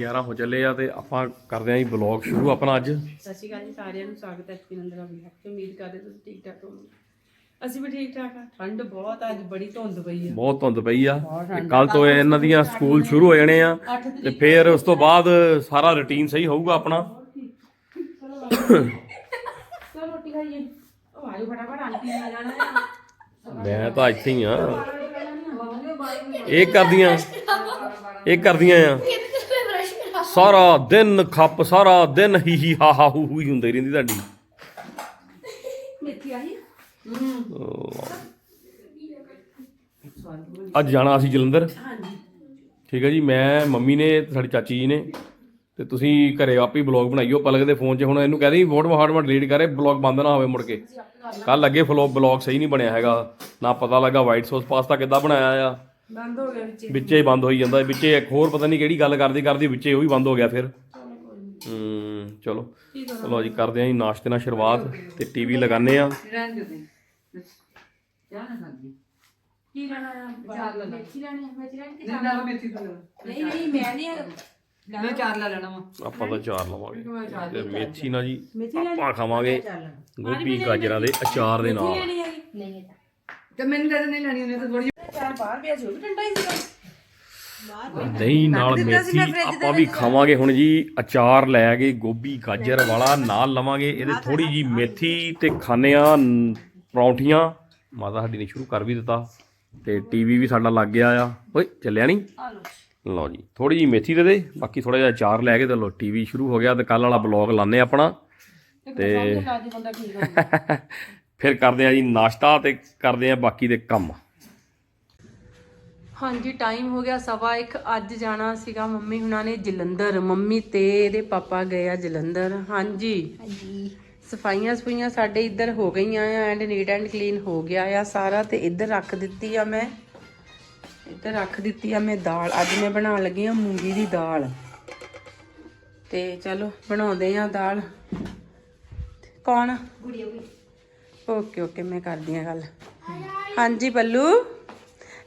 ਸਵਾ 11 ਹੋ ਚੱਲੇ ਆ ਤੇ ਆਪਾਂ ਕਰਦੇ ਆਂ ਜੀ ਬਲੌਗ ਸ਼ੁਰੂ ਆਪਣਾ ਅੱਜ। ਸਤਿ ਸ਼੍ਰੀ ਅਕਾਲ ਜੀ ਸਾਰਿਆਂ ਨੂੰ ਸਵਾਗਤ ਹੈ ਨੰਦਰਾ ਵਲੌਗ ਤੇ ਉਮੀਦ ਕਰਦੇ ਤੁਸੀਂ ਠੀਕ ਠਾਕ ਹੋਵੋਗੇ। ਅਸੀਂ ਵੀ ਠੀਕ ਠਾਕ ਆ। ਠੰਡ ਬਹੁਤ ਅੱਜ ਬੜੀ ਧੁੰਦ ਪਈ ਆ। ਬਹੁਤ ਧੁੰਦ ਪਈ ਆ। ਕੱਲ ਤੋਂ ਇਹਨਾਂ ਦੀਆਂ ਸਕੂਲ ਸ਼ੁਰੂ ਹੋ ਜਾਣੇ ਆ ਤੇ ਫਿਰ ਉਸ ਤੋਂ ਬਾਅਦ ਸਾਰਾ ਰੁਟੀਨ ਸਹੀ ਹੋਊਗਾ ਆਪਣਾ। ਚਲੋ ਰੋਟੀ ਖਾਈਏ। ਉਹ ਆਇਓ ਫਟਾਫਟ ਆਂਟੀ ਆ ਜਾਣਾ ਹੈ ਮੈਂ ਤਾਂ ਇੱਥੇ ਹੀ ਆ। ਇਹ ਕਰਦੀਆਂ ਇਹ ਕਰਦੀਆਂ ਆ। ਸਾਰਾ ਦਿਨ ਖੱਪ ਸਾਰਾ ਦਿਨ ਹੀ ਹੀ ਹਾ ਹਾ ਹੂ ਹੂ ਹੀ ਹੁੰਦੀ ਰਹਿੰਦੀ ਤੁਹਾਡੀ। ਅੱਜ ਜਾਣਾ ਅਸੀਂ ਜਲੰਧਰ। ਠੀਕ ਹੈ ਜੀ ਮੈਂ ਮੰਮੀ ਨੇ ਤੇ ਸਾਡੀ ਚਾਚੀ ਜੀ ਨੇ। ਤੇ ਤੁਸੀਂ ਘਰੇ ਆਪ ਹੀ ਬਲੌਗ ਬਣਾਈਓ ਪਲਕ ਦੇ ਫੋਨ 'ਚ। ਹੁਣ ਇਹਨੂੰ ਕਹਦੇ ਫੋਟੋ ਫਾਟੋ ਡਿਲੀਟ ਕਰੇ ਬਲੌਗ ਬੰਦ ਨਾ ਹੋਵੇ ਮੁੜ ਕੇ। ਕੱਲ ਅੱਗੇ ਫਲੋ ਬਲੌਗ ਸਹੀ ਨਹੀਂ ਬਣਿਆ ਹੈਗਾ। ਨਾ ਪਤਾ ਲੱਗਾ ਵਾਈਟ ਸੌਸ ਪਾਸਤਾ ਕਿੱਦਾਂ ਬਣਾਇਆ ਆ। ਬੰਦ ਹੋ ਗਿਆ ਵਿੱਚ। ਵਿੱਚੇ ਹੀ ਬੰਦ ਹੋਈ ਜਾਂਦਾ ਵਿੱਚੇ ਇੱਕ ਹੋਰ ਪਤਾ ਨਹੀਂ ਕਿਹੜੀ ਗੱਲ ਕਰਦੀ ਕਰਦੀ ਵਿੱਚੇ ਉਹ ਵੀ ਬੰਦ ਹੋ ਗਿਆ ਫਿਰ। ਹੂੰ ਚਲੋ। ਚਲੋ ਜੀ ਕਰਦੇ ਆਂ ਜੀ ਨਾਸ਼ਤੇ ਨਾਲ ਸ਼ੁਰੂਆਤ ਤੇ ਟੀਵੀ ਲਗਾਉਂਦੇ ਆ ਕੀ ਲੈਣਾ ਆ? ਮੇਥੀ ਲੈਣੀ ਆ? ਮੇਥੀ ਲੈਣੀ ਕਿ ਨਹੀਂ ਨਹੀਂ ਮੈਂ ਨਹੀਂ ਮੈਂ ਚਾਰ ਲੈ ਲੈਣਾ ਵਾ। ਆਪਾਂ ਤਾਂ ਚਾਰ ਲਵਾਂਗੇ। ਤੇ ਮੇਥੀ ਨਾਲ ਜੀ ਆਪਾਂ ਖਾਵਾਂਗੇ ਗੋਭੀ ਗਾਜਰਾਂ ਦੇ ਅਚਾਰ ਦੇ ਨਾਲ। ਤੇ ਮੈਨੂੰ ਤਾਂ ਨਹੀਂ ਲੈਣੀ ਉਹਨੇ ਤਾਂ ਥੋੜੀ ਚਾਰ ਬਾਹਰ ਪਿਆ ਸੀ ਉਹ ਵੀ ਠੰਡਾ ਹੀ ਸੀਗਾ। ਦਹੀਂ ਨਾਲ ਮੇਥੀ ਆਪਾਂ ਵੀ ਖਾਵਾਂਗੇ ਹੁਣ ਜੀ ਅਚਾਰ ਲੈ ਕੇ ਗੋਭੀ ਗਾਜਰ ਵਾਲਾ ਨਾਲ ਲਵਾਂਗੇ ਇਹਦੇ ਥੋੜੀ ਜੀ ਮੇਥੀ ਤੇ ਖਾਣੇ ਆ ਪਰੌਂਠੀਆਂ। ਮਾਤਾ ਸਾਡੀ ਨੇ ਸ਼ੁਰੂ ਕਰ ਵੀ ਦਿੱਤਾ ਤੇ ਟੀਵੀ ਵੀ ਸਾਡਾ ਲੱਗ ਗਿਆ ਆ। ਓਏ ਚੱਲਿਆ ਨਹੀਂ ਲਓ ਜੀ। ਥੋੜੀ ਜੀ ਮੇਥੀ ਦੇ ਦੇ ਬਾਕੀ ਥੋੜਾ ਜਿਹਾ ਅਚਾਰ ਲੈ ਕੇ ਤੇ ਲਓ ਟੀਵੀ ਸ਼ੁਰੂ ਹੋ ਗਿਆ ਤੇ ਕੱਲ ਵਾਲਾ ਬਲੌਗ ਲਾਣੇ ਆਪਣਾ। ਤੇ ਫਿਰ ਕਰਦੇ ਆ ਜੀ ਨਾਸ਼ਤਾ ਤੇ ਕਰਦੇ ਆ ਬਾਕੀ ਦੇ ਕੰਮ। ਹਾਂਜੀ ਟਾਈਮ ਹੋ ਗਿਆ ਸਵਾ ਇੱਕ ਅੱਜ ਜਾਣਾ ਸੀਗਾ ਮੰਮੀ ਹੁਣਾਂ ਨੇ ਜਲੰਧਰ। ਮੰਮੀ ਤੇ ਇਹਦੇ ਪਾਪਾ ਗਏ ਆ ਜਲੰਧਰ। ਹਾਂਜੀ। ਹਾਂਜੀ। ਸਫਾਈਆਂ ਸਫਾਈਆਂ ਸਾਡੇ ਇੱਧਰ ਹੋ ਗਈਆਂ ਆ ਐਂਡ ਨੀਟ ਐਂਡ ਕਲੀਨ ਹੋ ਗਿਆ ਆ ਸਾਰਾ ਤੇ ਇੱਧਰ ਰੱਖ ਦਿੱਤੀ ਆ ਮੈਂ। ਇੱਧਰ ਰੱਖ ਦਿੱਤੀ ਆ ਮੈਂ ਦਾਲ। ਅੱਜ ਮੈਂ ਬਣਾਉਣ ਲੱਗੀ ਆ ਮੂੰਗੀ ਦੀ ਦਾਲ। ਤੇ ਚਲੋ ਬਣਾਉਂਦੇ ਆ ਦਾਲ। ਕੌਣ? ਓਕੇ ਓਕੇ ਮੈਂ ਕਰਦੀ ਆ ਗੱਲ। ਹਾਂਜੀ ਬੱਲੂ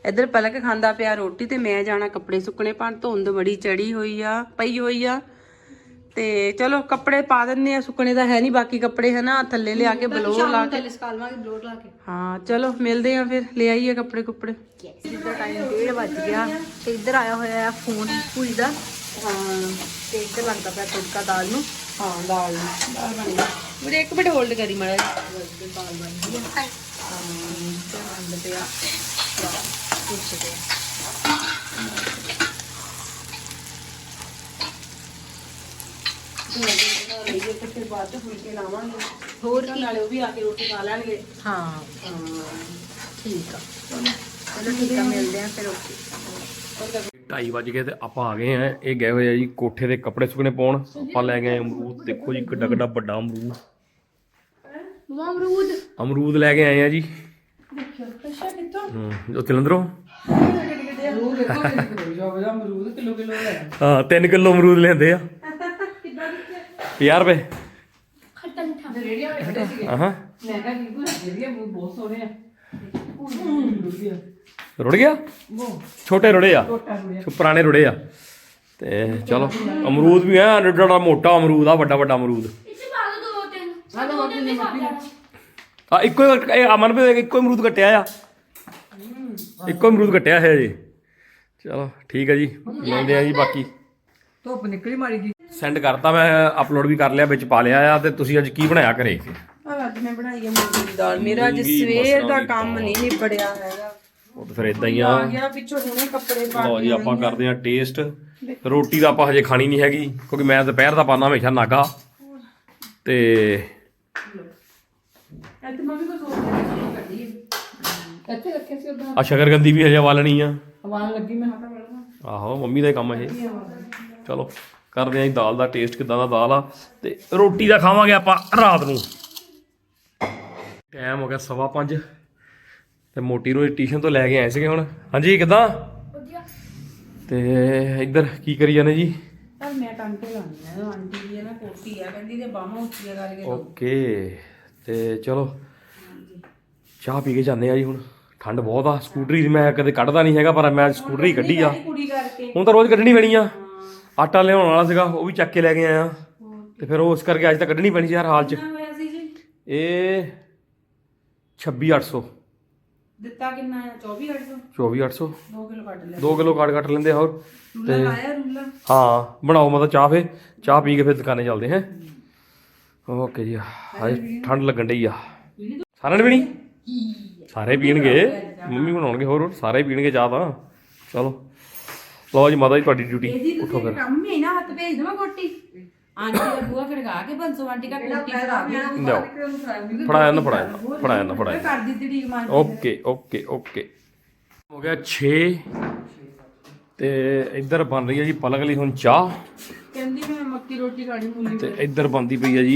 ਇੱਧਰ ਪਲਕ ਖਾਂਦਾ ਪਿਆ ਰੋਟੀ ਤੇ ਮੈਂ ਜਾਣਾ ਕੱਪੜੇ ਸੁੱਕਣੇ ਪਾਣ ਧੁੰਦ ਬੜੀ ਚੜੀ ਹੋਈ ਆ ਪਈ ਹੋਈ ਆ। ਤੇ ਚਲੋ ਕੱਪੜੇ ਪਾ ਦਿੰਨੇ ਆ ਸੁੱਕਣੇ ਦਾ ਹੈ ਨਹੀਂ ਬਾਕੀ ਕੱਪੜੇ ਹਨਾ ਥੱਲੇ ਲਿਆ ਕੇ ਬਲੋ ਲਾ ਕੇ। ਸਕਾਲਵਾਂਗੇ ਬਲੋਟ ਲਾ ਕੇ। ਹਾਂ ਚਲੋ ਮਿਲਦੇ ਆ ਫਿਰ ਲੈ ਆਈਏ ਕੱਪੜੇ ਕੁੱਪੜੇ। ਜਿੱਦਾਂ ਟਾਈਮ 1:30 ਵੱਜ ਗਿਆ ਤੇ ਇੱਧਰ ਆਇਆ ਹੋਇਆ ਆ ਫੋਨ ਪੂਰੀ ਦਾ। ਹਾਂ ਤੇ ਇੱਧਰ ਲੱਗਦਾ ਪਿਆ ਤੜਕਾ ਦਾਲ ਨੂੰ। ਹਾਂ ਦਾਲ ਦਾਲ ਬਣ ਗਈ। ਮੇਰੇ ਇੱਕ ਮਿੰਟ ਹੋਲਡ ਕਰੀ ਮਾੜਾ ਜਿਹਾ। ਦਾਲ ਬਣ ਗਈ ਆ ਹਾਂ ਤੇ ਬੰਦ ਪਿਆ। ਕੁਛ ਤੇ ਫਿਰ ਬਾਅਦ ਚ ਫੁਲਕੇ ਲਾਵਾਂਗੇ ਹੋਰ ਤਾਂ ਨਾਲੇ ਉਹ ਵੀ ਆ ਕੇ ਰੋਟੀ ਖਾ ਲੈਣਗੇ। ਹਾਂ। ਠੀਕ ਆ। ਚਲੋ ਠੀਕ ਆ ਮਿਲਦੇ ਆ ਫਿਰ ਓਕੇ। ਢਾਈ ਵੱਜ ਗਏ ਤੇ ਆਪਾਂ ਆ ਗਏ ਆ। ਇਹ ਗਏ ਹੋਏ ਆ ਜੀ ਕੋਠੇ ਦੇ ਕੱਪੜੇ ਸੁੱਕਣੇ ਪਾਉਣ। ਆਪਾਂ ਲੈ ਗਏ ਅਮਰੂਦ। ਦੇਖੋ ਜੀ ਕਿੱਡਾ ਕਿੱਡਾ ਵੱਡਾ ਅਮਰੂਦ। ਅਮਰੂਦ। ਅਮਰੂਦ ਲੈ ਕੇ ਆਏ ਆ ਜੀ। ਅੱਛਾ ਕਿੱਥੋਂ? ਹੂੰ ਉਹ ਜਲੰਧਰੋਂ? ਅਮਰੂਦ ਦੇਖੋ ਅਮਰੂਦ ਕਿਲੋ ਕਿਲੋ ਹੈ ਹਾਂ 3 ਕਿਲੋ ਅਮਰੂਦ ਲੈਂਦੇ ਆ 50 ਰੁਪਏ ਹਾਂ ਮੈਂ ਕਿਹਾ ਕੀ ਬਣਾ ਜਿਹੜੀ ਅਮਰੂਦ ਬਹੁਤ ਸੋਹਣੇ ਆ। ਰੁੜ ਗਿਆ? ਛੋਟੇ ਰੁੜੇ ਆ। ਛੋ ਪੁਰਾਣੇ ਰੁੜੇ ਆ। ਤੇ ਚਲੋ ਅਮਰੂਦ ਵੀ ਆ ਜਿਹੜਾ ਮੋਟਾ ਅਮਰੂਦ ਆ ਵੱਡਾ ਵੱਡਾ ਅਮਰੂਦ ਆ ਇੱਕੋ ਹੀ ਇਹ ਅਮਨ ਵੀ ਇੱਕੋ ਹੀ ਅਮਰੂਦ ਕੱਟਿਆ ਆ। ਇੱਕੋ ਹੀ ਅਮਰੂਦ ਕੱਟਿਆ ਹੈ ਜੀ। ਚਲੋ ਠੀਕ ਹੈ ਜੀ ਮਿਲਦੇ ਆ ਜੀ ਬਾਕੀ। ਧੁੱਪ ਨਿਕਲੀ ਮਾਰੀ ਜੀ। ਸੈਂਡ ਕਰਤਾ ਮੈਂ ਅਪਲੋਡ ਵੀ ਕਰ ਲਿਆ ਵਿੱਚ ਪਾ ਲਿਆ ਆ ਤੇ ਤੁਸੀਂ ਅੱਜ ਕੀ ਬਣਾਇਆ ਘਰੇ? ਆ ਅੱਜ ਮੈਂ ਬਣਾਈ ਹੈ ਮੂੰਗੀ ਦੀ ਦਾਲ। ਮੇਰਾ ਅੱਜ ਸਵੇਰ ਦਾ ਦੀ ਕੰਮ ਨਹੀਂ ਨਿਬੜਿਆ ਹੈਗਾ। ਉਹ ਤਾਂ ਫਿਰ ਇਦਾਂ ਹੀ ਆ। ਆ ਗਿਆ ਪਿੱਛੋਂ ਹੁਣੇ ਕੱਪੜੇ ਪਾ ਲਓ ਜੀ ਆਪਾਂ ਕਰਦੇ ਆ ਟੇਸਟ ਰੋਟੀ ਤਾਂ ਆਪਾਂ ਹਜੇ ਖਾਣੀ ਨਹੀਂ ਹੈਗੀ ਕਿਉਂਕਿ ਮੈਂ ਦੁਪਹਿਰ ਦਾ ਪਾਣਾ ਹਮੇਸ਼ਾ ਨਾਗਾ। ਤੇ ਇੱਥੇ ਮੰਮੀ ਕੋ ਸੋਚ ਕੱਢੀ ਇੱਥੇ ਰੱਖੇ ਸੀ ਉਦਾਂ। ਆ ਸ਼ਕਰਗੰਦੀ ਵੀ ਹਜੇ ਵਾਲਣੀ ਆ। ਹਵਾਨ ਲੱਗੀ ਮੈਂ ਹਟਾ ਵੜਨਾ ਆਹੋ ਮੰਮੀ ਦਾ ਹੀ ਕੰਮ ਇਹ। ਚਲੋ ਕਰਦੇ ਆਂ ਜੀ ਦਾਲ ਦਾ ਟੇਸਟ ਕਿਦਾਂ ਦਾ ਦਾਲ ਆ। ਤੇ ਰੋਟੀ ਦਾ ਖਾਵਾਂਗੇ ਆਪਾਂ ਰਾਤ ਨੂੰ। ਟਾਈਮ ਹੋ ਗਿਆ ਸਵਾ ਪੰਜ। ਤੇ ਮੋਟੀ ਨੂੰ ਟਿਊਸ਼ਨ ਤੋਂ ਲੈ ਕੇ ਆਏ ਸੀਗੇ ਹੁਣ। ਹਾਂਜੀ ਕਿਦਾਂ? ਤੇ ਇੱਧਰ ਕੀ ਕਰੀ ਜਾਂਦੇ ਜੀ? ਪਰ ਮੈਂ ਟਾਂਕੇ ਲਾਉਣੀ ਆ। ਆਂਟੀ ਦੀ ਨਾ ਕੋਟੀ ਆ ਕਹਿੰਦੀ ਤੇ ਬਾਹਾਂ ਉੱਚੀਆਂ ਕਰਕੇ। ਓਕੇ ਤੇ ਚਲੋ ਚਾਹ ਪੀ ਕੇ ਜਾਂਦੇ ਆ ਜੀ ਹੁਣ। ਠੰਡ ਬਹੁਤ ਆ ਸਕੂਟਰੀ ਮੈਂ ਕਦੇ ਕੱਢਦਾ ਨਹੀਂ ਹੈਗਾ ਪਰ ਮੈਂ ਸਕੂਟਰੀ ਕੱਢੀ ਆ। ਹੁਣ ਤਾਂ ਰੋਜ਼ ਕੱਢਣੀ ਪੈਣੀ ਆ। ਆਟਾ ਲਿਆਉਣ ਵਾਲਾ ਸੀਗਾ ਉਹ ਵੀ ਚੱਕ ਕੇ ਲੈ ਕੇ ਆਇਆ। ਤੇ ਫਿਰ ਉਹ ਉਸ ਕਰਕੇ ਅੱਜ ਤਾਂ ਕੱਢਣੀ ਪੈਣੀ ਸੀ ਹਰ ਹਾਲ 'ਚ। ਇਹ 26800 ਦਿੱਤਾ ਕਿੰਨਾ ਆ? 24800 24800 2 ਕਿਲੋ ਕੱਟ ਲਿਆ। 2 ਕਿਲੋ ਕਾਟ ਕੱਟ ਲੈਂਦੇ ਹੋਰ। ਰੂਲਾ ਹਾਂ ਬਣਾਓ ਮਤਲਬ ਚਾਹ ਫੇ ਚਾਹ ਪੀ ਕੇ ਫਿਰ ਦੁਕਾਨੇ ਚੱਲਦੇ ਹਾਂ। ਓਕੇ ਜੀ ਹਾਏ ਠੰਡ ਲੱਗਣ ਡਈ ਆ। ਸਾਰਿਆਂ ਨੇ ਪੀਣੀ? ਸਾਰੇ ਪੀਣਗੇ ਮੰਮੀ ਬਣਾਉਣਗੇ ਹੋਰ ਹੋਰ ਸਾਰੇ ਪੀਣਗੇ ਚਾਹ ਤਾਂ। ਚਲੋ। ਲਓ ਜੀ ਮਾਤਾ ਜੀ ਤੁਹਾਡੀ ਡਿਊਟੀ ਉੱਠੋ ਫਿਰ। ਕੰਮ ਹੀ ਨਾ ਹੱਥ ਭੇਜ ਦਵਾਂ ਕੋਟੀ। ਆਂਟੀ ਦਾ ਬੂਆ ਖੜਗਾ ਕੇ ਬੰਸੋ ਆਂਟੀ ਦਾ ਕੋਟੀ ਫੜਾ ਦੇ ਲਿਆਓ। ਫੜਾਇਆ ਨਾ ਫੜਾਇਆ। ਫੜਾਇਆ ਨਾ ਫੜਾਇਆ। ਕਰ ਦਿੱਤੀ ਢੀਕ ਮਾਰ ਓਕੇ ਓਕੇ ਓਕੇ। ਹੋ ਗਿਆ 6 ਤੇ ਇੱਧਰ ਬਣ ਰਹੀ ਹੈ ਜੀ ਪਲਕ ਲਈ ਹੁਣ ਚਾਹ। ਕਹਿੰਦੀ ਮੈਂ ਮੱਕੀ ਰੋਟੀ ਖਾਣੀ ਮੂਲੀ ਤੇ ਇੱਧਰ ਬੰਦੀ ਪਈ ਹੈ ਜੀ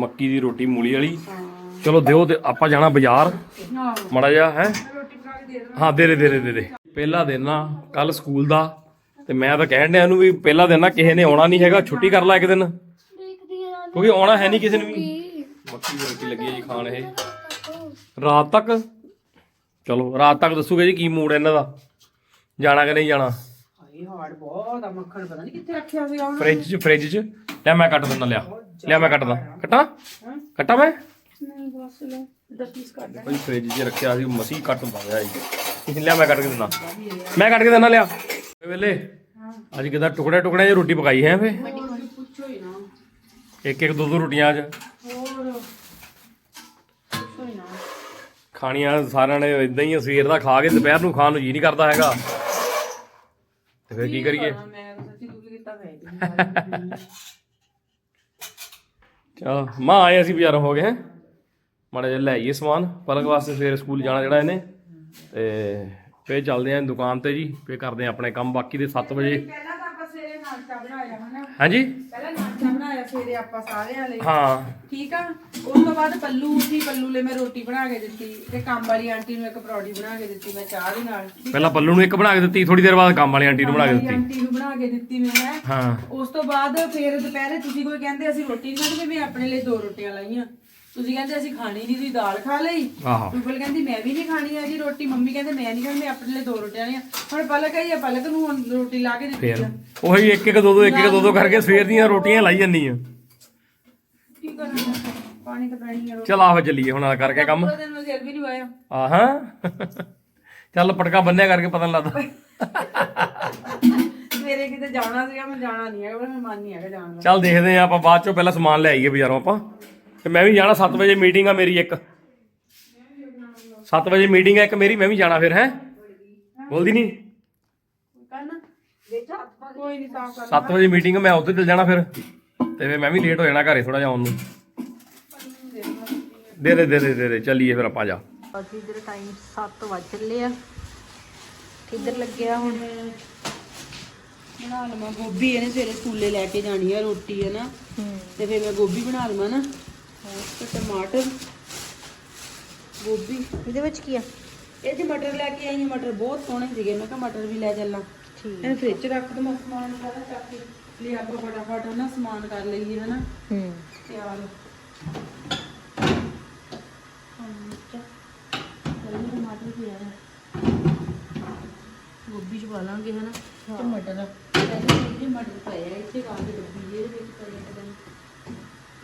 ਮੱਕੀ ਦੀ ਰੋਟੀ ਮੂਲੀ ਵਾਲੀ। ਚਲੋ ਦਿਓ ਤੇ ਆਪਾਂ ਜਾਣਾ ਬਾਜ਼ਾਰ। ਮੜਾ ਜਾ ਹੈ? ਹਾਂ ਦੇ ਦੇ ਦੇ ਦੇ ਦੇ ਦੇ। ਪਹਿਲਾ ਦਿਨ ਆ ਕੱਲ ਸਕੂਲ ਦਾ। ਤੇ ਮੈਂ ਤਾਂ ਕਹਿਣ ਡਿਆ ਇਹਨੂੰ ਵੀ ਪਹਿਲਾ ਦਿਨ ਆ ਕਿਸੇ ਨੇ ਆਉਣਾ ਨਹੀਂ ਹੈਗਾ ਛੁੱਟੀ ਕਰ ਲੈ ਇੱਕ ਦਿਨ। ਕਿਉਂਕਿ ਆਉਣਾ ਹੈ ਨਹੀਂ ਕਿਸੇ ਨੂੰ ਵੀ। ਮੱਕੀ ਦੀ ਰੋਟੀ ਲੱਗੀ ਹੈ ਜੀ ਖਾਣ ਇਹ। ਰਾਤ ਤੱਕ? ਚਲੋ ਰਾਤ ਤੱਕ ਦੱਸੂਗੇ ਜੀ ਕੀ ਮੂਡ ਇਹਨਾਂ ਦਾ। ਜਾਣਾ ਕਿ ਨਹੀਂ ਜਾਣਾ? ਹਾਏ ਹਾਰਡ ਬਹੁਤ ਆ ਮੱਖਣ ਪਤਾ ਨਹੀਂ ਕਿੱਥੇ ਰੱਖਿਆ ਸੀਗਾ ਉਹਨੇ ਫ੍ਰਿਜ 'ਚ ਫ੍ਰਿਜ 'ਚ। ਲੈ ਮੈਂ ਕੱਟ ਦਿੰਦਾ ਲਿਆ। ਲਿਆ ਮੈਂ ਕੱਟਦਾ ਕੱਟਾਂ? ਕੱਟਾਂ ਮੈਂ? ਨਹੀਂ ਬਸ ਲੈ 10 ਪੀਸ ਕੱਢ ਕੋਈ ਫ੍ਰਿਜ 'ਚ ਰੱਖਿਆ ਸੀ ਮਸੀ ਕੱਟ ਪਾਇਆ ਜੀ ਲਿਆ ਮੈਂ ਕੱਟ ਕੇ ਦਿੰਦਾ। ਮੈਂ ਕੱਟ ਕੇ ਦਿੰਦਾ ਲਿਆ। ਵੇਲੇ ਅੱਜ ਕਿਦਾਂ ਟੁਕੜੇ ਟੁਕੜੇ ਜਿਹੀ ਰੋਟੀ ਪਕਾਈ ਹੈ ਫੇ? ਪੁੱਛੋ ਹੀ ਨਾ। ਇੱਕ ਇੱਕ ਦੋ ਦੋ ਰੋਟੀਆਂ ਅੱਜ। ਹੋਰ ਪੁੱਛੋ ਹੀ ਨਾ। ਖਾਣੀਆਂ ਸਾਰਿਆਂ ਨੇ ਇਦਾਂ ਹੀ ਸਵੇਰ ਦਾ ਖਾ ਕੇ ਦੁਪਹਿਰ ਨੂੰ ਖਾਣ ਨੂੰ ਜੀ ਨਹੀਂ ਕਰਦਾ ਹੈਗਾ। ਤੇ ਫਿਰ ਕੀ ਕਰੀਏ? ਮੈਂ ਸੱਚੀ ਦੁੱਧ ਕੀਤਾ ਹੋਇਆ ਚਲੋ ਮਾਂ ਆਏ ਅਸੀਂ ਬਾਜ਼ਾਰੋਂ ਹੋ ਗਏ ਹੈ। ਮਾੜਾ ਜਿਹਾ ਲੈ ਆਈਏ ਸਮਾਨ ਪਲਕ ਵਾਸਤੇ ਸਵੇਰੇ ਸਕੂਲ ਜਾਣਾ ਜਿਹੜਾ ਇਹਨੇ। ਤੇ ਫੇਰ ਚੱਲਦੇ ਆਂ ਦੁਕਾਨ ਤੇ ਜੀ ਫੇਰ ਕਰਦੇ ਆਂ ਆਪਣੇ ਕੰਮ ਬਾਕੀ ਦੇ 7 ਵਜੇ। ਪਹਿਲਾਂ ਤਾਂ ਆਪਾਂ ਸਵੇਰੇ ਨਾਸ਼ਤਾ ਬਣਾਇਆ ਹਨਾ। ਹਾਂਜੀ? ਪਹਿਲਾਂ ਸਵੇਰੇ ਆਪਾਂ ਸਾਰਿਆਂ ਲਈ। ਹਾਂ। ਠੀਕ ਆ? ਉਸ ਤੋਂ ਬਾਅਦ ਪੱਲੂ ਉੱਠੀ ਪੱਲੂ ਲਈ ਮੈਂ ਰੋਟੀ ਬਣਾ ਕੇ ਦਿੱਤੀ। ਤੇ ਕੰਮ ਵਾਲੀ ਆਂਟੀ ਨੂੰ ਇੱਕ ਪਰੌਂਠੀ ਬਣਾ ਕੇ ਦਿੱਤੀ ਮੈਂ ਚਾਹ ਦੇ ਨਾਲ। ਪਹਿਲਾਂ ਪੱਲੂ ਨੂੰ ਇੱਕ ਬਣਾ ਕੇ ਦਿੱਤੀ ਥੋੜੀ ਦੇਰ ਬਾਅਦ ਕੰਮ ਵਾਲੀ ਆਂਟੀ ਨੂੰ ਬਣਾ ਕੇ ਦਿੱਤੀ। ਆਂਟੀ ਨੂੰ ਬਣਾ ਕੇ ਦਿੱਤੀ ਮੈਂ ਹਾਂ। ਉਸ ਤੋਂ ਬਾਅਦ ਫਿਰ ਦੁਪਹਿਰੇ ਤੁਸੀਂ ਕੋਈ ਕਹਿੰਦੇ ਅਸੀਂ ਰੋਟੀ ਨਹੀਂ ਖਾਣੀ ਮੈਂ ਆਪਣੇ ਲਈ ਦੋ ਰੋਟੀਆਂ ਲਾਈਆਂ। ਤੁਸੀਂ ਕਹਿੰਦੇ ਅਸੀਂ ਖਾਣੀ ਨਹੀਂ ਤੁਸੀਂ ਦਾਲ ਖਾ ਲਈ। ਆਹੋ। ਰੂਬਲ ਕਹਿੰਦੀ ਮੈਂ ਵੀ ਨਹੀਂ ਖਾਣੀ ਹੈਗੀ ਰੋਟੀ। ਮੰਮੀ ਕਹਿੰਦੇ ਮੈਂ ਨਹੀਂ ਖਾਣੀ ਮੈਂ ਆਪਣੇ ਲਈ ਦੋ ਰੋਟੀਆਂ ਲਈਆਂ ਹੁਣ ਪਲਕ ਆਈ ਆ ਪਲਕ ਨੂੰ ਹੁਣ ਰੋਟੀ ਲਾ ਕੇ ਦਿੱਤੀ ਫੇਰ? ਆ ਉਹੀ ਇੱਕ ਇੱਕ ਦੋ ਦੋ ਇੱਕ ਇੱਕ ਦੋ ਦੋ ਕਰਕੇ ਸਵੇਰ ਦੀਆਂ ਰੋਟੀਆਂ ਲਾਈ ਜੰਨੀ ਆ। ਕੀ ਕਰਾਂ ਪਾਣੀ ਤਾਂ ਪੈਣੀ ਆ ਚਲ ਆਹ ਚੱਲੀਏ ਹੁਣ ਆ ਕਰਕੇ ਕੰਮ। ਰੋਟੀ ਦਿਨ ਮੈਂ ਸਿਰ ਵੀ ਨਹੀਂ ਵਾਇਆ ਆਹਾਂ। ਚੱਲ ਪਟਕਾ ਬੰਨਿਆ ਕਰਕੇ ਪਤਾ ਨਹੀਂ ਲੱਗਦਾ। ਸਵੇਰੇ ਕਿਤੇ ਜਾਣਾ ਸੀਗਾ ਮੈਂ ਜਾਣਾ ਨਹੀਂ ਹੈਗਾ ਮੇਰਾ ਮਨ ਨਹੀਂ ਹੈਗਾ ਜਾਣ ਦਾ। ਚੱਲ ਦੇਖਦੇ ਆ ਆਪਾਂ ਬਾਅਦ ਚੋਂ ਪਹਿਲਾਂ ਸਮਾਨ ਲੈ ਆਈਏ ਬਾਜ਼ਾਰੋਂ ਆਪਾਂ। ਤੇ ਮੈਂ ਵੀ ਜਾਣਾ 7 ਵਜੇ ਮੀਟਿੰਗ ਆ ਮੇਰੀ ਇੱਕ। 7 ਵਜੇ ਮੀਟਿੰਗ ਆ ਇੱਕ ਮੇਰੀ ਮੈਂ ਵੀ ਜਾਣਾ ਫਿਰ ਹੈ? ਬੋਲਦੀ ਨਹੀਂ ਕਰਨਾ ਕੋਈ ਨਹੀਂ ਸਾਫ਼ ਕਰ 7 ਵਜੇ ਮੀਟਿੰਗ ਮੈਂ ਉੱਥੇ ਚਲ ਜਾਣਾ ਫਿਰ। ਤੇ ਫਿਰ ਮੈਂ ਵੀ ਲੇਟ ਹੋ ਜਾਣਾ ਘਰੇ ਥੋੜਾ ਜਿਹਾ ਆਉਣ ਨੂੰ। ਦੇ ਦੇ ਦੇ ਦੇ ਦੇ ਦੇ ਚੱਲੀਏ ਫਿਰ ਆਪਾਂ ਜਾ। ਅਸੀਂ ਇਧਰ ਟਾਈਮ 7 ਵੱਜ ਚੱਲੇ ਆ। ਕਿੱਧਰ ਲੱਗਿਆ ਹੁਣ? ਬਣਾ ਲਵਾਂ ਗੋਭੀ ਇਹਨੇ ਸਵੇਰੇ ਸਕੂਲੇ ਲੈ ਕੇ ਜਾਣੀ ਆ ਰੋਟੀ ਹੈ ਨਾ? ਤੇ ਫਿਰ ਮੈਂ ਗੋਭੀ ਬਣਾ ਲਵਾਂ ਨਾ। ਤੇ ਟਮਾਟਰ ਗੋਭੀ। ਇਹਦੇ ਵਿੱਚ ਕੀ ਆ? ਇਹ ਜੀ ਮਟਰ ਲੈ ਕੇ ਆਈ ਹਾਂ ਮਟਰ ਬਹੁਤ ਸੋਹਣੇ ਸੀਗੇ। ਮੈਂ ਕਿਹਾ ਮਟਰ ਵੀ ਲੈ ਚੱਲਾਂ। ਠੀਕ। ਇਹ ਫ੍ਰਿਜ 'ਚ ਰੱਖ ਦਵਾਂ ਸਮਾਨ ਸਾਰਾ ਚੱਕ ਕੇ ਲਈ ਆਪਾਂ ਫਟਾਫਟ ਨਾ ਸਮਾਨ ਕਰ ਲਈਏ ਹਨਾ? ਹੂੰ। ਤਿਆਰ। ਟਮਾਟਰ ਗੋਭੀ ਚ ਪਾ ਲਾਂਗੇ ਹਨਾ? ਤੇ ਮਟਰ ਪਹਿਲੇ ਇਹ ਮਟਰ ਪਏ ਆ ਇੱਥੇ ਕਾਹ ਦੀ ਡੱਬੀ ਇਹਦੇ ਵਿੱਚ ਪਏ ਆ ਪਤਾ ਨਹੀਂ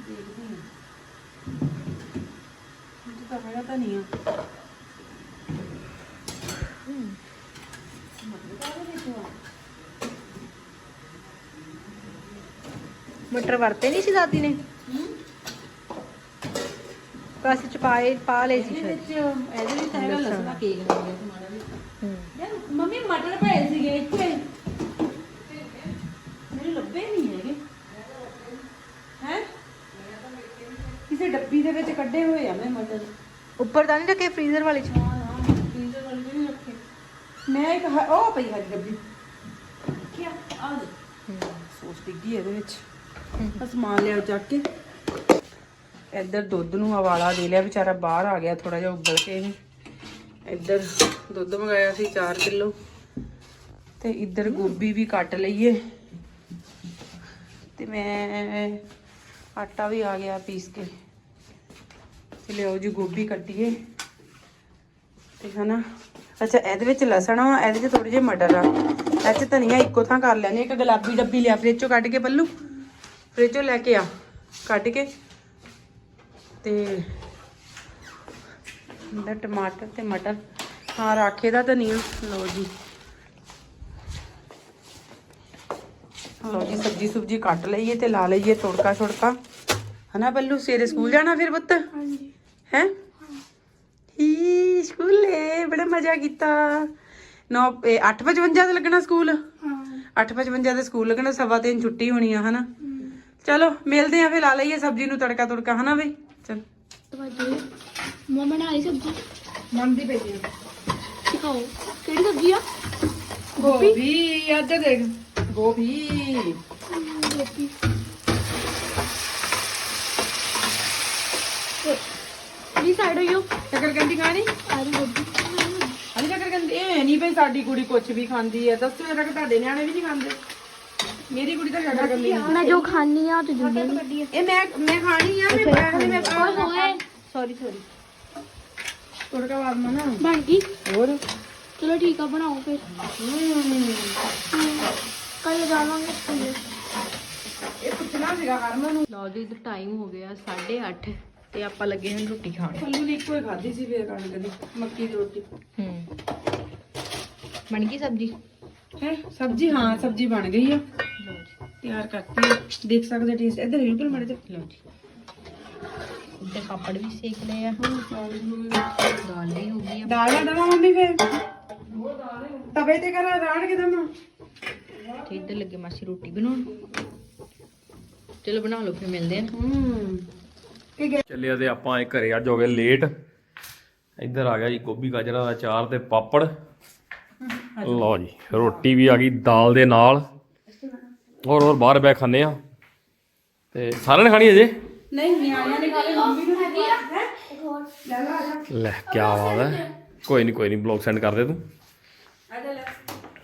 ਦੇਖਦੇ ਹਾਂ ਇਹ ਤਾਂ ਹੈਗਾ ਤਾਂ ਨਹੀਂ ਆ। ਮਟਰ ਵਰਤੇ ਨਹੀਂ ਸੀ ਦਾਦੀ ਨੇ? ਕਾਸੇ ਚ ਪਾਏ ਪਾ ਲਏ ਸੀ ਇਹਦੇ ਵਿੱਚ ਇਹਦੇ ਵਿੱਚ ਹੈਗਾ ਲਸਣ ਦਾ ਕੇਕ ਹੋ ਗਿਆ ਟਮਾਟਰ ਵੀ ਹੂੰ। ਯਾਰ ਮੰਮੀ ਮਟਰ ਪਏ ਸੀਗੇ ਇੱਥੇ ਮੈਨੂੰ ਲੱਭੇ ਨਹੀਂ ਹੈਗੇ ਹੈ ਕਿਸੇ ਡੱਬੀ ਦੇ ਵਿੱਚ ਕੱਢੇ ਹੋਏ ਆ ਮੈਂ ਮਟਰ ਉੱਪਰ ਤਾਂ ਨਹੀਂ ਰੱਖੇ ਫ੍ਰੀਜ਼ਰ ਵਾਲੇ ਚ? ਹਾਂ ਹਾਂ ਫ੍ਰੀਜ਼ਰ ਵਾਲੇ ਚ ਨਹੀਂ ਰੱਖੇ। ਮੈਂ ਇੱਕ ਹ- ਉਹ ਪਈ ਹੈ ਡੱਬੀ। ਕੀ ਆ ਆ ਦੇ ਸੋਸ ਡਿੱਗੀ ਇਹਦੇ ਵਿੱਚ। ਆ ਸਮਾਨ ਲਿਆ ਚੱਕ ਕੇ। ਇੱਧਰ ਦੁੱਧ ਨੂੰ ਹਵਾਲਾ ਦੇ ਲਿਆ ਵਿਚਾਰਾ ਬਾਹਰ ਆ ਗਿਆ ਥੋੜਾ ਜਿਹਾ ਉਬਲ ਕੇ ਇਹ ਇੱਧਰ ਦੁੱਧ ਮੰਗਾਇਆ ਸੀ 4 ਕਿਲੋ। ਤੇ ਇੱਧਰ ਗੋਭੀ ਵੀ ਕੱਟ ਲਈਏ। ਤੇ ਮੈਂ ਆਟਾ ਵੀ ਆ ਗਿਆ ਪੀਸ ਕੇ। ਤੇ ਲਿਓ ਜੀ ਗੋਭੀ ਕੱਟੀਏ। ਤੇ ਹਨਾ, ਅੱਛਾ, ਇਹਦੇ ਵਿੱਚ ਲਸਣ ਆ, ਇਹਦੇ ਵਿੱਚ ਥੋੜੇ ਜਿਹੇ ਮਟਰ ਆ। ਅੱਛਾ ਧਨੀਆ ਇੱਕੋ ਥਾਂ ਕਰ ਲੈਣੇ ਇੱਕ ਗੁਲਾਬੀ ਡੱਬੀ ਲਿਆ, ਫ੍ਰਿਜ ਚੋਂ ਕੱਢ ਕੇ ਪੱਲੂ। ਫ੍ਰਿਜ ਚੋਂ ਲੈ ਕੇ ਆ, ਕੱਢ ਕੇ। ਤੇ ਇਹਦਾ ਟਮਾਟਰ ਤੇ ਮਟਰ, ਹਾਂ, ਰਾਖੇ ਦਾ ਧਨੀਆ, ਲਓ ਜੀ। ਲਓ ਜੀ, ਸਬਜੀ ਸੁਬਜੀ ਕੱਟ ਲਈਏ ਤੇ ਲਾ ਲਈਏ ਤੜਕਾ ਛੁੜਕਾ ਹਨਾ ਬੱਲੂ ਸਵੇਰੇ ਸਕੂਲ ਜਾਣਾ ਫਿਰ ਪੁੱਤ? ਹੈ? ਹੀ ਸਕੂਲੇ ਬੜਾ ਮਜ਼ਾ ਕੀਤਾ। 9 8:55 ਤੇ ਲੱਗਣਾ ਸਕੂਲ? ਹਾਂ। 8:55 ਤੇ ਸਕੂਲ ਲੱਗਣਾ ਸਵਾ ਤਿੰਨ ਛੁੱਟੀ ਹੋਣੀ ਆ ਹਨਾ? ਚਲੋ ਮਿਲਦੇ ਆ ਫਿਰ ਲਾ ਲਈਏ ਸਬਜੀ ਨੂੰ ਤੜਕਾ ਤੁੜਕਾ ਹਨਾ ਬਈ? ਚਲ। ਮਮਾ ਬਣਾ ਲਈ ਸਬਜ਼ੀ? ਮੰਦੀ ਪਈ ਸਿਖਾਓ ਕਿਹੜੀ ਸਬਜ਼ੀ ਆ? ਗੋਭੀ? ਅੱਜ ਦੇਖ ਗੋਭੀ। ਗੋਭੀ। ਇਹ ਸਾਈਡ ਹੋਇਓ ਸ਼ਕਰ ਕੰਦੀ ਖਾਣੀ? ਅਲੀ ਸ਼ਕਰ ਕੰਦੀ ਇਹ ਨਹੀਂ ਭਈ ਸਾਡੀ ਕੁੜੀ ਕੁਛ ਵੀ ਖਾਂਦੀ ਹੈ ਦੱਸੋ ਇਹਦਾ ਕਿ ਤੁਹਾਡੇ ਨਿਆਣੇ ਵੀ ਨਹੀਂ ਖਾਂਦੇ। ਮੇਰੀ ਕੁੜੀ ਤਾਂ ਸ਼ਕਰ ਕੰਦੀ ਮੈਂ ਜੋ ਖਾਣੀ ਆ ਤੇ ਦਿੰਦੇ ਨਹੀਂ ਇਹ ਮੈਂ ਮੈਂ ਖਾਣੀ ਆ ਮੈਂ ਮੈਂ ਮੈਂ ਸੌਰੀ ਸੌਰੀ ਤੜਕਾ ਬਾਦ ਮਨਾ ਬਣ ਗਈ? ਹੋਰ? ਚਲੋ ਠੀਕ ਆ ਬਣਾਓ ਫਿਰ। ਕੱਲ ਜਾਵਾਂਗੇ ਸਕੂਲ। ਇਹ ਪੁੱਛਣਾ ਸੀਗਾ ਹਰਮਨ ਨੂੰ। ਲਓ ਜੀ ਇਧਰ ਟਾਈਮ ਹੋ ਗਿਆ 8:30 ਤੇ ਆਪਾਂ ਲੱਗੇ ਹਾਂ ਰੋਟੀ ਖਾਣ। ਪੱਲੂ ਨੇ ਇੱਕੋ ਹੀ ਖਾਧੀ ਸੀ ਫੇਰ ਕਣਕ ਦੀ ਮੱਕੀ ਦੀ ਰੋਟੀ। ਹੂੰ। ਬਣ ਗਈ ਸਬਜ਼ੀ? ਹੈ? ਸਬਜੀ ਹਾਂ ਸਬਜੀ ਬਣ ਗਈ ਆ। ਤਿਆਰ ਕਰਤੀ ਆ। ਦੇਖ ਸਕਦੇ ਟੇਸਟ ਇੱਧਰ ਬਿਲਕੁਲ ਮੜੇ ਤੇ ਲਓ ਜੀ। ਇੱਧਰ ਪਾਪੜ ਵੀ ਸੇਕ ਲਏ ਆ। ਦਾਲ ਵੀ ਹੋ ਗਈ ਆ। ਦਾਲ ਨਾ ਦਵਾ ਮੰਮੀ ਫੇਰ? ਤਵੇ ਤੇ ਕਰ ਰਾੜ ਕੇ ਦਮਾ। ਤੇ ਇੱਧਰ ਲੱਗੇ ਮਾਸੀ ਰੋਟੀ ਬਣਾਉਣ। ਚਲੋ ਬਣਾ ਲਓ ਫਿਰ ਮਿਲਦੇ ਆ। ਹੂੰ। ਚੱਲਿਆ ਤੇ ਆਪਾਂ ਇਹ ਘਰੇ ਅੱਜ ਹੋ ਗਏ ਲੇਟ ਇੱਧਰ ਆ ਗਿਆ ਜੀ ਗੋਭੀ ਗਾਜਰਾਂ ਦਾ ਚਾਰ ਤੇ ਪਾਪੜ। ਲਓ ਜੀ ਰੋਟੀ ਵੀ ਆ ਗਈ ਦਾਲ ਦੇ ਨਾਲ। ਹੋਰ ਹੋਰ ਬਾਹਰ ਬੈ ਖਾਂਦੇ ਆ। ਤੇ ਸਾਰਿਆਂ ਨੇ ਖਾਣੀ ਅਜੇ? ਨਹੀਂ ਨਿਆਣਿਆਂ ਨੇ ਖਾ ਲਏ ਮੰਮੀ ਨੂੰ ਹੈਗੀ ਆ ਲੈ ਕੀ ਬਾਤ ਹੈ। ਕੋਈ ਨਹੀਂ ਕੋਈ ਨਹੀਂ ਬਲੌਗ ਸੈਂਡ ਕਰ ਦੇ ਤੂੰ।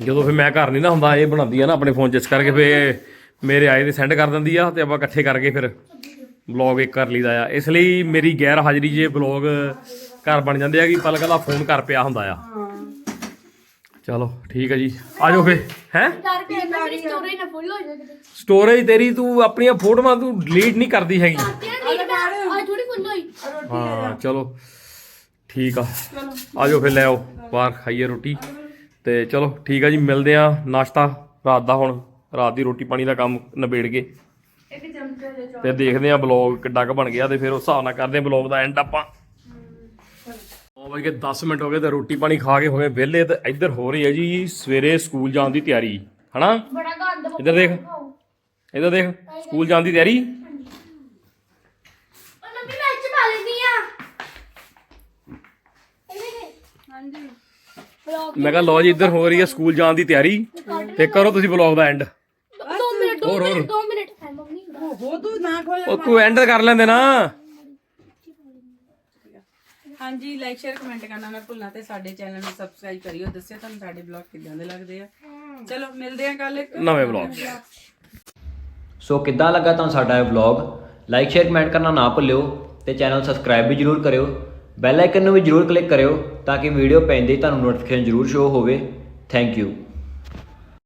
ਜਦੋਂ ਫਿਰ ਮੈਂ ਘਰ ਨਹੀਂ ਨਾ ਹੁੰਦਾ ਇਹ ਬਣਾਉਂਦੀ ਆ ਨਾ ਆਪਣੇ ਫੋਨ 'ਚ ਇਸ ਕਰਕੇ ਫਿਰ ਮੇਰੇ ਆਏ ਦੇ ਸੈਂਡ ਕਰ ਦਿੰਦੀ ਆ ਤੇ ਆਪਾਂ ਇਕੱਠੇ ਕਰਕੇ ਫਿਰ ਬਲੌਗ ਇੱਕ ਕਰ ਲਈਦਾ ਆ। ਇਸ ਲਈ ਮੇਰੀ ਗੈਰ ਹਾਜ਼ਰੀ 'ਚ ਬਲੌਗ ਘਰ ਬਣ ਜਾਂਦੇ ਆ ਕਿ ਪਲ ਕਦਾ ਫੋਨ ਕਰ ਪਿਆ ਹੁੰਦਾ ਆ। ਚਲੋ ਠੀਕ ਹੈ ਜੀ। ਆ ਜਾਓ ਫੇ ਹੈ ਸਟੋਰੀ ਨਾ ਫੁੱਲ ਹੋ ਜਾਏ ਸਟੋਰੇਜ ਤੇਰੀ ਤੂੰ ਆਪਣੀਆਂ ਫੋਟੋਆਂ ਤੂੰ ਡਿਲੀਟ ਨਹੀਂ ਕਰਦੀ ਹੈਗੀ। ਆ ਥੋੜੀ ਫੁੱਲ ਹੋਈ। ਹਾਂ ਚਲੋ। ਠੀਕ ਆ। ਆ ਜਾਓ ਫਿਰ ਲੈ ਆਓ ਬਾਹਰ ਖਾਈਏ ਰੋਟੀ। ਤੇ ਚਲੋ ਠੀਕ ਆ ਜੀ ਮਿਲਦੇ ਆ ਨਾਸ਼ਤਾ। ਰਾਤ ਦਾ ਹੁਣ ਰਾਤ ਦੀ ਰੋਟੀ ਪਾਣੀ ਦਾ ਕੰਮ ਨਿਬੇੜ ਕੇ। ਤੇ ਦੇਖਦੇ ਆ ਬਲੌਗ ਕਿੱਡਾ ਕੁ ਬਣ ਗਿਆ ਤੇ ਫਿਰ ਉਸ ਹਿਸਾਬ ਨਾਲ ਕਰਦੇ ਆ ਬਲੌਗ ਦਾ ਐਂਡ ਆਪਾਂ। 9 ਵਜੇ 10 ਮਿੰਟ ਹੋ ਗਏ ਤੇ ਰੋਟੀ ਪਾਣੀ ਖਾ ਕੇ ਹੋ ਗਏ ਵਿਹਲੇ ਤੇ ਇੱਧਰ ਹੋ ਰਹੀ ਹੈ ਜੀ ਸਵੇਰੇ ਸਕੂਲ ਜਾਣ ਦੀ ਤਿਆਰੀ ਹਨਾ? ਇੱਧਰ ਦੇਖ। ਇੱਧਰ ਦੇਖ ਸਕੂਲ ਜਾਣ ਦੀ ਤਿਆਰੀ? ਮੈਂ ਇੱਥੇ ਪਾ ਲੈਂਦੀ ਆ। ਹਾਂਜੀ। ਵਲੌਗ ਮੈਂ ਕਿਹਾ ਲਓ ਜੀ ਇੱਧਰ ਹੋ ਰਹੀ ਹੈ ਸਕੂਲ ਜਾਣ ਦੀ ਤਿਆਰੀ ਤੇ ਕਰੋ ਤੁਸੀਂ ਬਲੌਗ ਦਾ ਐਂਡ 2 ਮਿੰਟ ਹੋਰ ਹੋਰ। 2 ਮਿੰਟ ਹੈ ਮੰਮੀ ਹੋ ਤੂੰ ਨਾ ਖੋਲ ਉਹ ਤੂੰ ਐਂਡ ਕਰ ਲੈਂਦੇ ਨਾ। ਹਾਂਜੀ ਲਾਈਕ ਸ਼ੇਅਰ ਕਮੈਂਟ ਕਰਨਾ ਨਾ ਭੁੱਲਣਾ ਤੇ ਸਾਡੇ ਚੈਨਲ ਨੂੰ ਸਬਸਕ੍ਰਾਈਬ ਕਰਿਓ। ਦੱਸਿਓ ਤੁਹਾਨੂੰ ਸਾਡੇ ਬਲੌਗ ਕਿੱਦਾਂ ਦੇ ਲੱਗਦੇ ਆ। ਚਲੋ ਮਿਲਦੇ ਆ ਕੱਲ ਇੱਕ ਨਵੇਂ ਬਲੌਗ ਸੋ ਕਿੱਦਾਂ ਲੱਗਾ ਤੁਹਾਨੂੰ ਸਾਡਾ ਇਹ ਵਲੌਗ ਲਾਈਕ ਸ਼ੇਅਰ ਕਮੈਂਟ ਕਰਨਾ ਨਾ ਭੁੱਲਿਓ ਤੇ ਚੈਨਲ ਸਬਸਕ੍ਰਾਈਬ ਵੀ ਜਰੂਰ ਕਰਿਓ। ਬੈਲ ਆਈਕਨ ਨੂੰ ਵੀ ਜਰੂਰ ਕਲਿੱਕ ਕਰਿਓ ਤਾਂ ਕਿ ਵੀਡੀਓ ਪੈਂਦੇ ਹੀ ਤੁਹਾਨੂੰ ਨੋਟੀਫਿਕੇਸ਼ਨ ਜਰੂਰ ਸ਼ੋ ਹੋਵੇ। Thank you